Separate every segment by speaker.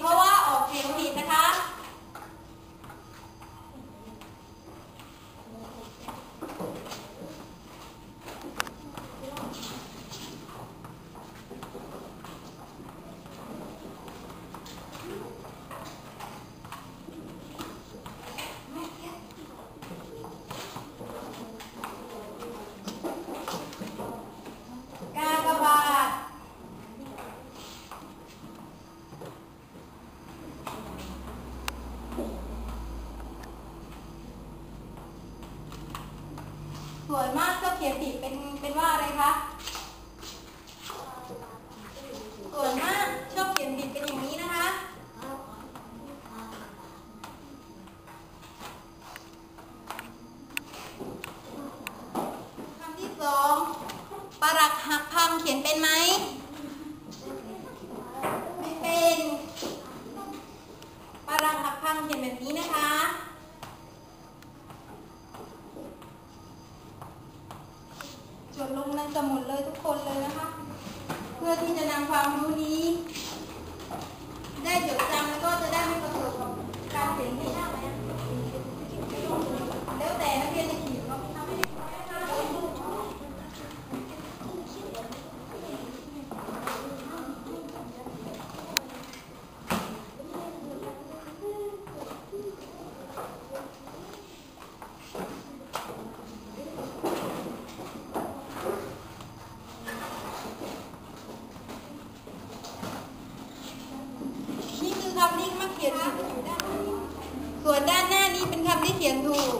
Speaker 1: เพราะว่าออกเสียงผิดนะคะ กากบาทส่วนมากก็เขียนผิดเป็นเป็นว่าอะไรคะ ส่วนมากชอบเขียนผิดเป็นอย่างนี้นะคะ คำที่สองปรักหักพังเขียนเป็นไหม ไม่เป็นปรักหักพังเขียนแบบนี้นะคะ จดลงในสมุดเลยทุกคนเลยนะคะ เพื่อที่จะนำความรู้นี้ ได้จดจำแล้วก็จะได้ไม่ประสบกับการเขียนผิดแล้วแต่นักเรียนจะเขียนก็ทำให้ได้ นี่คือคำที่มักเขียนผิดส่ วนด้านหน้านี้เป็นคำที่เขียนถูก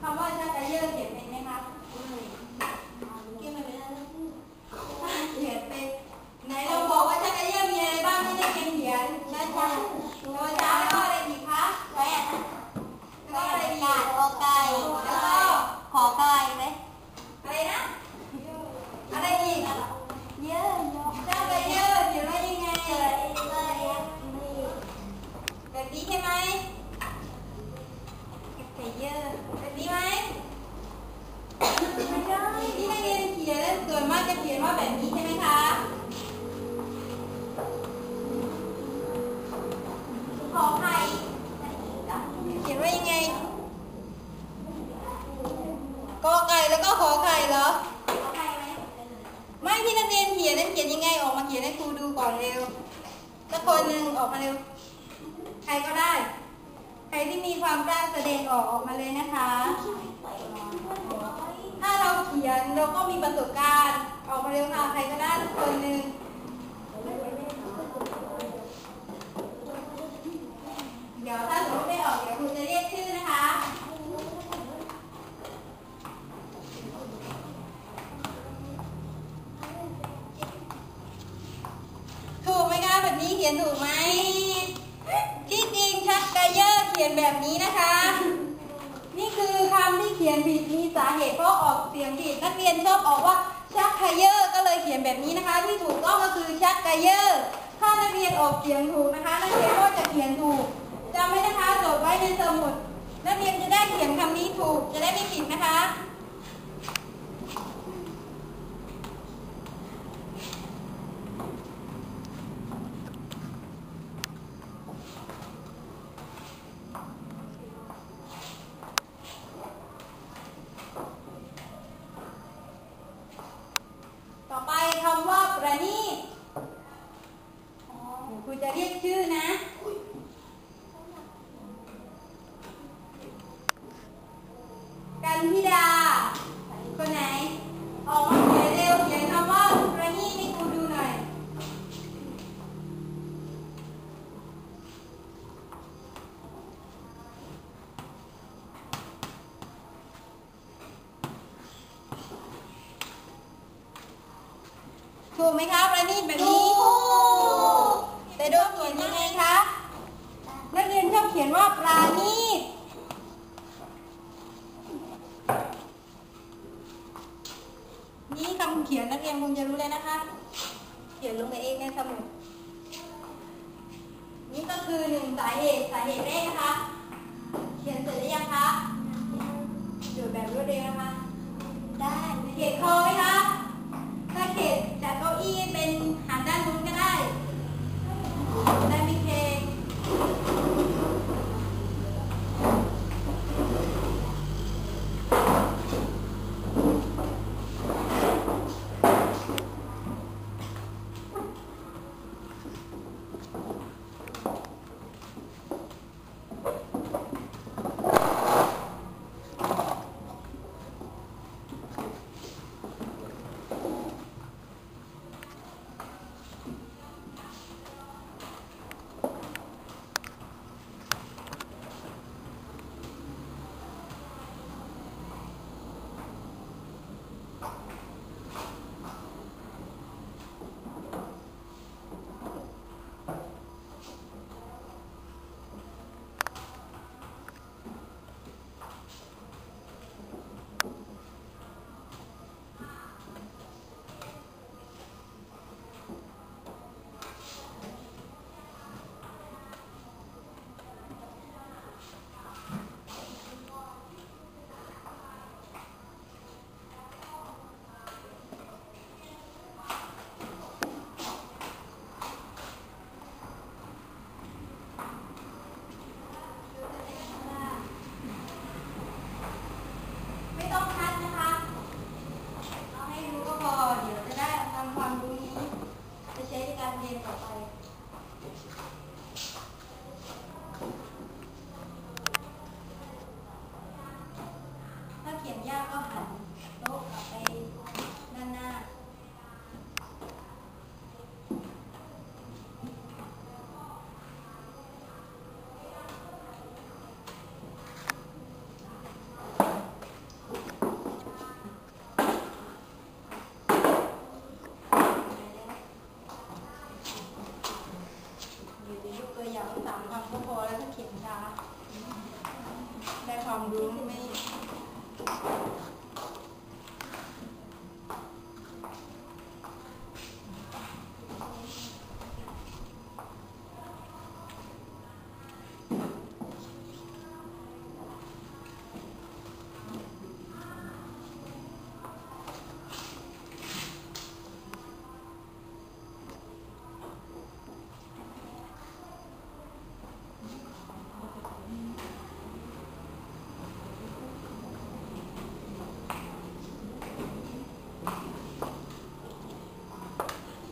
Speaker 1: คำว่าชักกระ เยอะเขียนเป็นไหมคะเขียนเป็นเขียนเป็นไหนเราบอกว่าชักกระเยอะมีอะไรบ้างที่ได้เขียนเขียนด้านช้าตัวช้าแล้วก็อะไรอีกคะแหวนแล้วก็อะไรอีก
Speaker 2: กอไก่
Speaker 1: แล้วก็
Speaker 2: ขอไก่ไหม
Speaker 1: อะไรนะอะไรอีก
Speaker 2: เยอะเยอะ
Speaker 1: ชักกระเยอะเขียนว่ายังไง
Speaker 2: เกิดเลยนี่
Speaker 1: แบบนี้ใช่ไหมชักก วนมากจะเขียนว่าแบบนี้ใช่ไหมคะ
Speaker 2: ขอไข่
Speaker 1: เขียนว่ายังไงกอไก่แล้วก็ขอไข่เหรอ
Speaker 2: ขอไข่ไหม
Speaker 1: ไม่ที่นักเรียนเขียนนั้นเขียนยังไงออกมาเขียนให้ครูดูก่อนเร็วสักคนหนึ่งออกมาเร็ว ใครก็ได้ ใครที่มีความกล้าแสดงออกออกมาเลยนะคะ ถ้าเราเขียนเราก็มีประสบการณ์ ออกมาเร็วค่ะใครก็ได้สักคนหนึ่งเดี๋ยวถ้าสมมติไม่ออกเดี๋ยวครูจะเรียกชื่อนะคะถูกไหมคะแบบนี้เขียนถูกไหมที่จริงชักกระเยอะเขียนแบบนี้นะคะ คือคำที่เขียนผิดมีสาเหตุเพราะออกเสียงผิด นักเรียนชอบออกว่าชักกระเยอร์ก็เลยเขียนแบบนี้นะคะ ที่ถูกต้องก็คือชักกระเยอร์ถ้านักเรียนออกเสียงถูกนะคะ นักเรียนก็จะเขียนถูกจำไว้นะคะจดไว้ในสมุด นักเรียนจะได้เขียนคำนี้ถูกจะได้ไม่ผิดนะคะ นว่าปราณีตนี่คำเขียนนักเรียนคงจะรู้เลยนะคะ เขียนลงไปเองในสมุด นี่ก็คือหนึ่งสาเหตุสาเหตุแรกนะคะ เขียนเสร็จหรือยังคะเดี๋ยวแบบรวดเร็วนะคะ
Speaker 2: ได้ไหม
Speaker 1: เขตคอ การเรียนต่อไป ถ้าเขียนยากก็หันโต๊ะกลับไปด้านหน้า อยู่ในยกตัวอย่างสามคำก็พอแล้วถ้าเขียนช้าได้ความรู้ไม่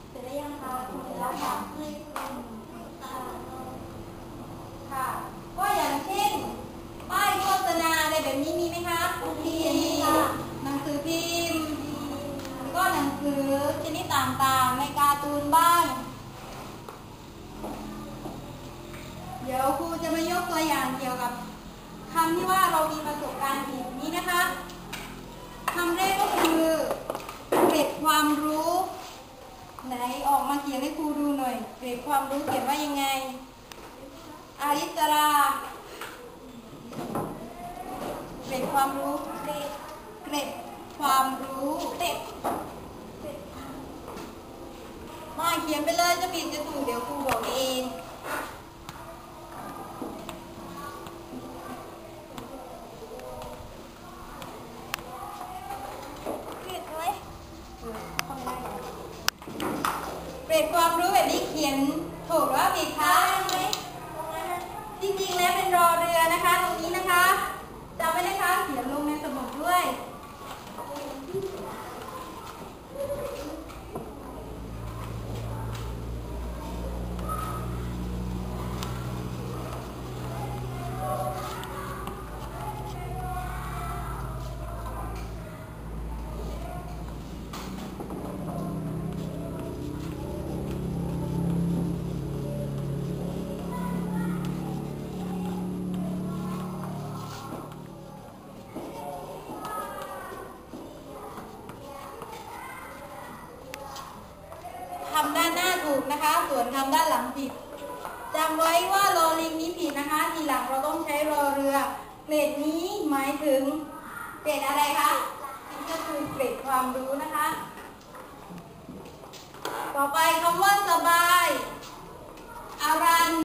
Speaker 2: เสร็จแล้วยังคะคุณแล้วค่ะให้คุณตา
Speaker 1: ค่ะ ก็อย่างเช่น ป้ายโฆษณาอะไรแบบนี้มีไหมคะที่หนังสือพิมพ์แล้วก็หนังสือชนิด ต่างๆ ในการ์ตูนบ้าง เดี๋ยวครูจะมายกตัวอย่างเกี่ยวกับคำที่ว่าเรามีประสบการณ์ผิดนี้นะคะคำแรกก็คือเกร็ดความรู้ ไหนออกมาเขียนให้ครูดูหน่อยเกร็ดความรู้เขียนว่ายังไง อาริสราเกร็ดความรู้เกร็ดเกร็ดความรู้เกร็ด มาเขียนไปเลยจะผิดจะถูกเดี๋ยวครูบอกเอง
Speaker 2: เก็บไว้
Speaker 1: เกร็ดความรู้แบบนี้เขียนถูกหรือว่าผิดคะ
Speaker 2: ไหมตรงนั้นนะ
Speaker 1: จริงๆแล้วเป็นรอเรือนะคะ ตรงนี้นะคะจำไว้นะคะเขียนลงในสมุดด้วย
Speaker 2: นะคะ
Speaker 1: ส่วนคำด้านหลังผิดจำไว้ว่ารอลิงนี้ผิดนะคะ ทีหลังเราต้องใช้รอเรือ เกรดนี้หมายถึงเกรดอะไรคะนี่ก็คือเกรดความรู้นะคะ ต่อไปคำว่าสบายอารัน